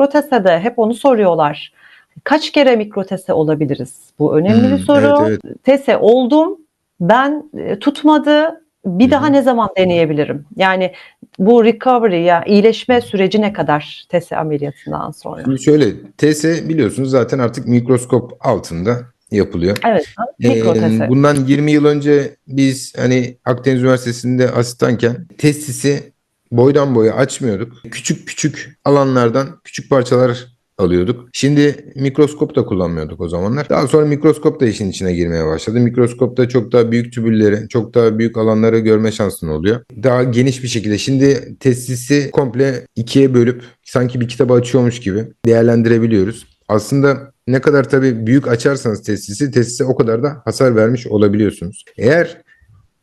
mikrotesede hep onu soruyorlar. Kaç kere mikrotese olabiliriz? Bu önemli Hmm, bir soru. evet, Tese oldum, ben e, tutmadı, bir daha ne zaman deneyebilirim? Yani bu recovery ya iyileşme süreci ne kadar tese ameliyatından sonra? Şimdi şöyle TS biliyorsunuz zaten artık mikroskop altında yapılıyor. Evet, Ee, bundan 20 yıl önce biz hani Akdeniz Üniversitesi'nde asistanken testisi boydan boya açmıyorduk. Küçük küçük alanlardan küçük parçalar alıyorduk. Şimdi mikroskop da kullanmıyorduk o zamanlar. Daha sonra mikroskop da işin içine girmeye başladı. Mikroskopta çok daha büyük tübülleri, çok daha büyük alanları görme şansın oluyor. Daha geniş bir şekilde. Şimdi testisi komple ikiye bölüp sanki bir kitabı açıyormuş gibi değerlendirebiliyoruz. Aslında ne kadar tabii büyük açarsanız testisi, testise o kadar da hasar vermiş olabiliyorsunuz. Eğer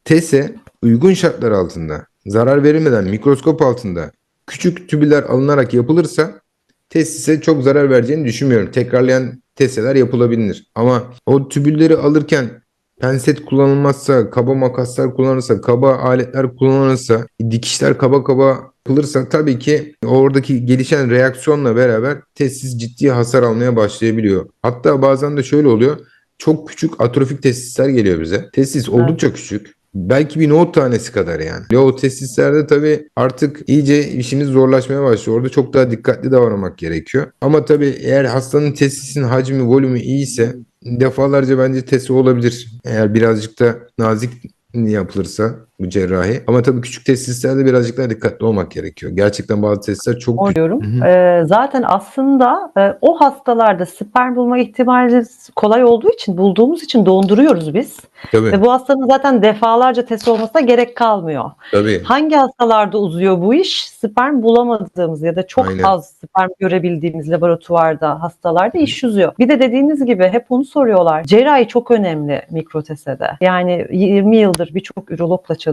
TESE uygun şartlar altında, zarar verilmeden mikroskop altında küçük tübüller alınarak yapılırsa tesise çok zarar vereceğini düşünmüyorum. Tekrarlayan teseler yapılabilir. Ama o tübülleri alırken penset kullanılmazsa, kaba makaslar kullanılırsa, kaba aletler kullanılırsa, dikişler kaba kaba yapılırsa tabii ki oradaki gelişen reaksiyonla beraber testis ciddi hasar almaya başlayabiliyor. Hatta bazen de şöyle oluyor. Çok küçük atrofik testisler geliyor bize. Testis oldukça küçük. Belki bir nohut tanesi kadar yani. Ve o testislerde tabii artık iyice işimiz zorlaşmaya başlıyor. Orada çok daha dikkatli davranmak gerekiyor. Ama tabii eğer hastanın testisinin hacmi, volümü iyiyse defalarca bence testi olabilir. Eğer birazcık da nazik yapılırsa bu cerrahi. Ama tabii küçük testislerde birazcık daha dikkatli olmak gerekiyor. Gerçekten bazı testisler çok. Hı hı. Ee, zaten aslında e, o hastalarda sperm bulma ihtimali kolay olduğu için bulduğumuz için donduruyoruz biz. Tabii, Ve bu hastanın zaten defalarca test olmasına gerek kalmıyor. tabii. Hangi hastalarda uzuyor bu iş? Sperm bulamadığımız ya da çok Aynen. az sperm görebildiğimiz laboratuvarda hastalarda iş uzuyor. Bir de dediğiniz gibi hep onu soruyorlar. Cerrahi çok önemli mikrotesede. Yani 20 yıldır birçok ürologla çalışıyorum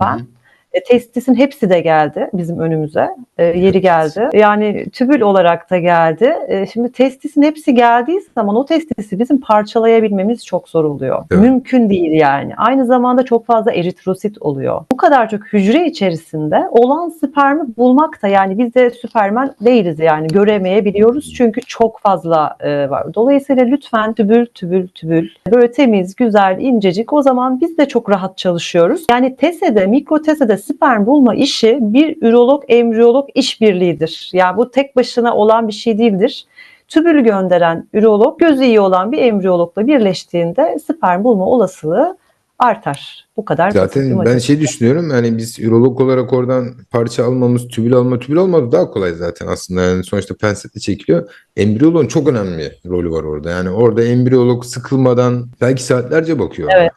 ben. Hı hı. E, testisin hepsi de geldi bizim önümüze. E, yeri geldi. Yani tübül olarak da geldi. E, şimdi testisin hepsi geldiği zaman o testisi bizim parçalayabilmemiz çok zor oluyor. Evet. Mümkün değil yani. Aynı zamanda çok fazla eritrosit oluyor. Bu kadar çok hücre içerisinde olan spermi bulmak da yani biz de süpermen değiliz yani göremeyebiliyoruz çünkü çok fazla e, var. Dolayısıyla lütfen tübül tübül tübül böyle temiz, güzel, incecik o zaman biz de çok rahat çalışıyoruz. Yani TESE'de, mikrotesede sperm bulma işi bir ürolog, embriyolog işbirliğidir. Yani bu tek başına olan bir şey değildir. Tübülü gönderen ürolog, gözü iyi olan bir embriyologla birleştiğinde sperm bulma olasılığı artar. Bu kadar Zaten ben matematik. şey düşünüyorum yani biz ürolog olarak oradan parça almamız, tübül alma, tübül alma daha kolay zaten aslında. Yani sonuçta pensetle çekiliyor. Embriyologun çok önemli rolü var orada. Yani orada embriyolog sıkılmadan belki saatlerce bakıyor. Evet.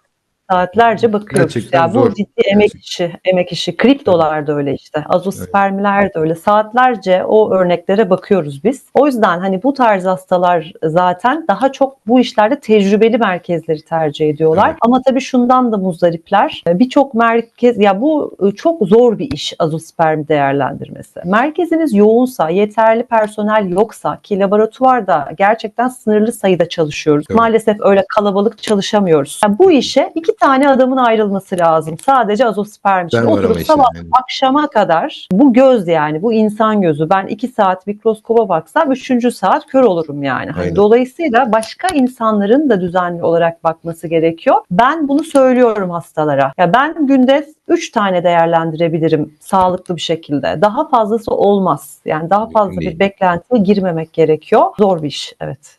Saatlerce bakıyoruz. Gerçekten ya bu zor. ciddi emek işi, emek işi. Kriptolar da öyle işte. Azospermler de öyle. Saatlerce o örneklere bakıyoruz biz. O yüzden hani bu tarz hastalar zaten daha çok bu işlerde tecrübeli merkezleri tercih ediyorlar. Evet. Ama tabii şundan da muzdaripler. Birçok merkez ya bu e, çok zor bir iş azosperm değerlendirmesi. Merkeziniz yoğunsa, yeterli personel yoksa ki laboratuvarda gerçekten sınırlı sayıda çalışıyoruz. Evet. Maalesef öyle kalabalık çalışamıyoruz. Yani bu işe iki tane adamın ayrılması lazım. Sadece azosperm için. Ben Oturup sabah yani. akşama kadar bu göz yani bu insan gözü. Ben iki saat mikroskoba baksam üçüncü saat kör olurum yani. Hani Aynen. dolayısıyla başka insanların da düzenli olarak bakması gerekiyor. Ben bunu söylüyorum hastalara. Ya ben günde üç tane değerlendirebilirim sağlıklı bir şekilde. Daha fazlası olmaz. Yani daha fazla bir beklentiye girmemek gerekiyor. Zor bir iş evet.